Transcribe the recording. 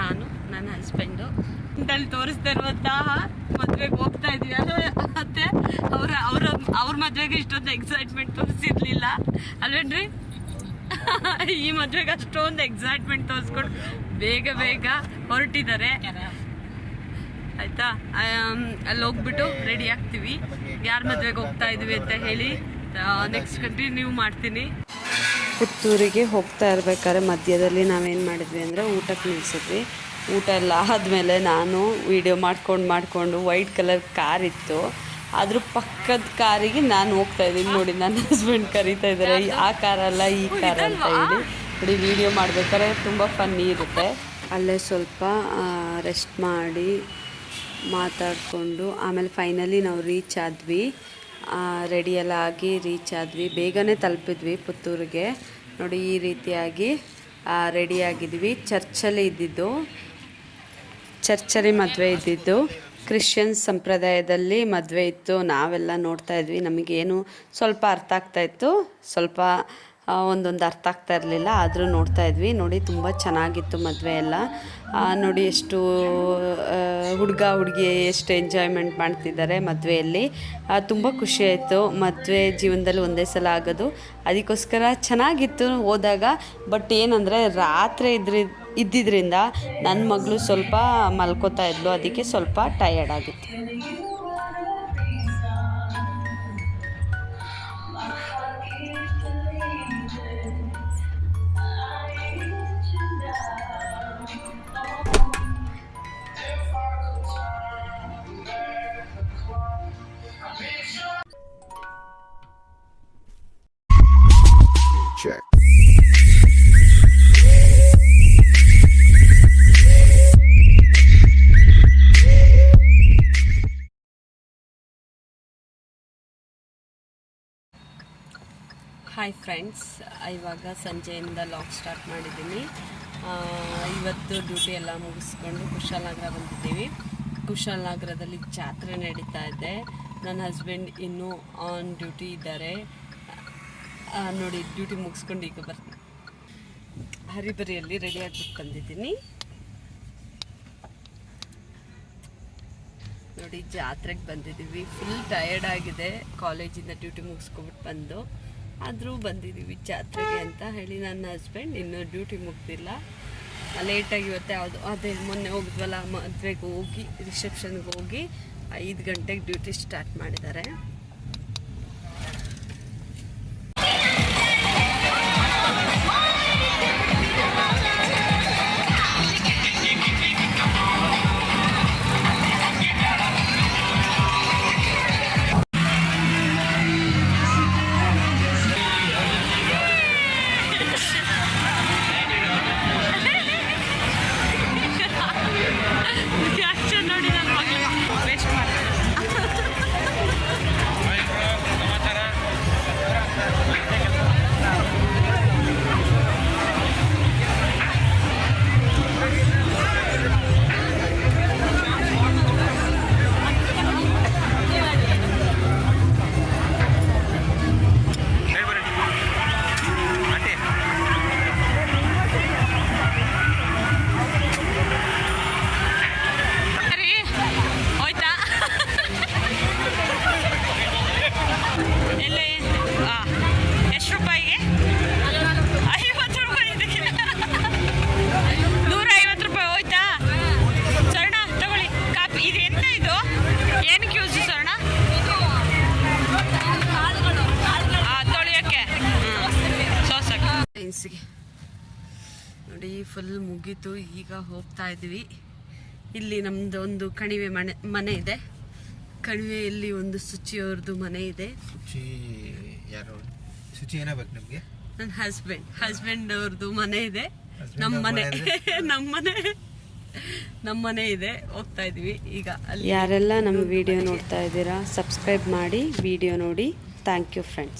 ನಾನು, ನನ್ನ ಹಸ್ಬೆಂಡು ಅಲ್ಲಿ ತೋರಿಸ್ತಾ ಇರುವಂತಹ ಮದ್ವೆಗೆ ಹೋಗ್ತಾ ಇದೀವಿ. ಮತ್ತೆ ಅವ್ರ ಅವ್ರ ಅವ್ರ ಮದ್ವೆಗೆ ಇಷ್ಟೊಂದು ಎಕ್ಸೈಟ್ಮೆಂಟ್ ತೋರಿಸಿರ್ಲಿಲ್ಲ. ಅಲ್ವೇನ್ರಿ? ಈ ಮದ್ವೆಗೆ ಅಷ್ಟೊಂದು ಎಕ್ಸೈಟ್ಮೆಂಟ್ ತೋರಿಸ್ಕೊಂಡು ಬೇಗ ಬೇಗ ಹೊರಟಿದ್ದಾರೆ. ಆಯ್ತಾ? ಅಲ್ಲಿ ಹೋಗ್ಬಿಟ್ಟು ರೆಡಿ ಆಗ್ತೀವಿ. ಯಾರ ಮದ್ವೆಗೆ ಹೋಗ್ತಾ ಇದೀವಿ ಅಂತ ಹೇಳಿ. ನೆಕ್ಸ್ಟ್ ಕಂಟಿನ್ಯೂ ಮಾಡ್ತೀನಿ. ಪುತ್ತೂರಿಗೆ ಹೋಗ್ತಾ ಇರ್ಬೇಕಾದ್ರೆ ಮಧ್ಯದಲ್ಲಿ ನಾವೇನು ಮಾಡಿದ್ವಿ ಅಂದರೆ ಊಟಕ್ಕೆ ನಿಲ್ಸಿದ್ವಿ. ಊಟ ಎಲ್ಲ ಆದಮೇಲೆ ನಾನು ವಿಡಿಯೋ ಮಾಡ್ಕೊಂಡು ಮಾಡಿಕೊಂಡು ವೈಟ್ ಕಲರ್ ಕಾರ್ ಇತ್ತು. ಅದ್ರ ಪಕ್ಕದ ಕಾರಿಗೆ ನಾನು ಹೋಗ್ತಾ ಇದ್ದೀನಿ ನೋಡಿ ನನ್ನ ಹಸ್ಬೆಂಡ್ ಕರೀತಾ ಇದ್ದಾರೆ. ಆ ಕಾರಲ್ಲ ಈ ಕಾರ್ ಅಂತ ಹೇಳಿ ನೋಡಿ ವಿಡಿಯೋ ಮಾಡ್ಬೇಕಾದ್ರೆ ತುಂಬ ಫನ್ನಿ ಇರುತ್ತೆ. ಅಲ್ಲೇ ಸ್ವಲ್ಪ ರೆಸ್ಟ್ ಮಾಡಿ ಮಾತಾಡಿಕೊಂಡು ಆಮೇಲೆ ಫೈನಲಿ ನಾವು ರೀಚ್ ಆದ್ವಿ. ರೆಡಿ ಎಲ್ಲ ಆಗಿ ರೀಚ್ ಆದ್ವಿ. ಬೇಗನೆ ತಲುಪಿದ್ವಿ ಪುತ್ತೂರಿಗೆ. ನೋಡಿ, ಈ ರೀತಿಯಾಗಿ ರೆಡಿಯಾಗಿದ್ವಿ ಚರ್ಚಲ್ಲಿ ಇದ್ದಿದ್ದು, ಚರ್ಚಲ್ಲಿ ಮದುವೆ ಇದ್ದಿದ್ದು ಕ್ರಿಶ್ಚಿಯನ್ ಸಂಪ್ರದಾಯದಲ್ಲಿ ಮದುವೆ ಇತ್ತು. ನಾವೆಲ್ಲ ನೋಡ್ತಾ ಇದ್ವಿ. ನಮಗೇನು ಸ್ವಲ್ಪ ಅರ್ಥ ಆಗ್ತಾ ಇತ್ತು. ಸ್ವಲ್ಪ ಒಂದೊಂದು ಅರ್ಥ ಆಗ್ತಾ ಇರಲಿಲ್ಲ, ಆದರೂ ನೋಡ್ತಾ ಇದ್ವಿ. ನೋಡಿ, ತುಂಬ ಚೆನ್ನಾಗಿತ್ತು ಮದುವೆ ಎಲ್ಲ. ನೋಡಿ, ಎಷ್ಟು ಹುಡುಗ, ಹುಡುಗಿ ಎಷ್ಟು ಎಂಜಾಯ್ಮೆಂಟ್ ಮಾಡ್ತಿದ್ದಾರೆ ಮದುವೆಯಲ್ಲಿ. ತುಂಬ ಖುಷಿ ಆಯಿತು. ಮದುವೆ ಜೀವನದಲ್ಲಿ ಒಂದೇ ಸಲ ಆಗೋದು. ಅದಕ್ಕೋಸ್ಕರ ಚೆನ್ನಾಗಿತ್ತು ಹೋದಾಗ. ಬಟ್ ಏನಂದರೆ, ರಾತ್ರಿ ಇದ್ರಿ ಇದ್ದಿದ್ದರಿಂದ ನನ್ನ ಮಗಳು ಸ್ವಲ್ಪ ಮಲ್ಕೋತಾ ಇದ್ಲು. ಅದಕ್ಕೆ ಸ್ವಲ್ಪ ಟಯರ್ಡ್ ಆಗಿತ್ತು. ಹಾಯ್ ಫ್ರೆಂಡ್ಸ್ ಇವಾಗ ಸಂಜೆಯಿಂದ ಲಾಗ್ ಸ್ಟಾರ್ಟ್ ಮಾಡಿದ್ದೀನಿ. ಇವತ್ತು ಡ್ಯೂಟಿ ಎಲ್ಲ ಮುಗಿಸ್ಕೊಂಡು ಕುಶಾಲನಗರ ಬಂದಿದ್ದೀವಿ. ಕುಶಾಲನಗರದಲ್ಲಿ ಜಾತ್ರೆ ನಡೀತಾ ಇದೆ. ನನ್ನ ಹಸ್ಬೆಂಡ್ ಇನ್ನೂ ಆನ್ ಡ್ಯೂಟಿ ಇದ್ದಾರೆ. ನೋಡಿ ಡ್ಯೂಟಿ ಮುಗಿಸ್ಕೊಂಡು ಈಗ ಬರ್ತೀನಿ. ಹರಿಬರಿಯಲ್ಲಿ ರೆಡಿ ಆಗ್ಬಿಟ್ಟು ಬಂದಿದ್ದೀನಿ ನೋಡಿ, ಜಾತ್ರೆಗೆ ಬಂದಿದ್ದೀವಿ. ಫುಲ್ ಟಯರ್ಡ್ ಆಗಿದೆ. ಕಾಲೇಜಿಂದ ಡ್ಯೂಟಿ ಮುಗಿಸ್ಕೊಬಿಟ್ಟು ಬಂದು. ಆದರೂ ಬಂದಿದ್ದೀವಿ ಜಾತ್ರೆಗೆ ಅಂತ ಹೇಳಿ ನನ್ನ ಹಸ್ಬೆಂಡ್ ಇನ್ನೂ ಡ್ಯೂಟಿ ಮುಗ್ದಿಲ್ಲ. ಲೇಟಾಗಿ ಇವತ್ತು ಯಾವುದು ಅದೇ ಮೊನ್ನೆ ಹೋಗಿದ್ವಲ್ಲ, ಮದುವೆಗೆ ಹೋಗಿ ರಿಸೆಪ್ಷನ್ಗೆ ಹೋಗಿ ಐದು ಗಂಟೆಗೆ ಡ್ಯೂಟಿ ಸ್ಟಾರ್ಟ್ ಮಾಡಿದ್ದಾರೆ. ನೋಡಿ ಫುಲ್ ಮುಗೀತು. ಈಗ ಹೋಗ್ತಾ ಇದ್ವಿ ಇಲ್ಲಿ ನಮ್ದು ಒಂದು ಕಣಿವೆ ಮನೆ ಮನೆ ಇದೆ. ಕಣಿವೆಯಲ್ಲಿ ಒಂದು ಶುಚಿಯವ್ರದ್ದು ಮನೆ ಇದೆ. ಶುಚಿ ಯಾರು ಶುಚಿ ಏನಾಗ್ಬೇಕು ನಿಮ್ಗೆ? ನನ್ನ ಹಸ್ಬೆಂಡ್ ಹಸ್ಬೆಂಡ್ ಅವ್ರದ್ದು ಮನೆ ಇದೆ. ನಮ್ಮ ಮನೆ ನಮ್ಮ ಮನೆ. ನಮ್ಮ ಮನೆ ಇದೆ. ಹೋಗ್ತಾ ಇದೀವಿ ಈಗ ಯಾರೆಲ್ಲ ನಮ್ಮ ವಿಡಿಯೋ ನೋಡ್ತಾ ಇದ್ದೀರಾ ಸಬ್ಸ್ಕ್ರೈಬ್ ಮಾಡಿ ವಿಡಿಯೋ ನೋಡಿ. Thank you friends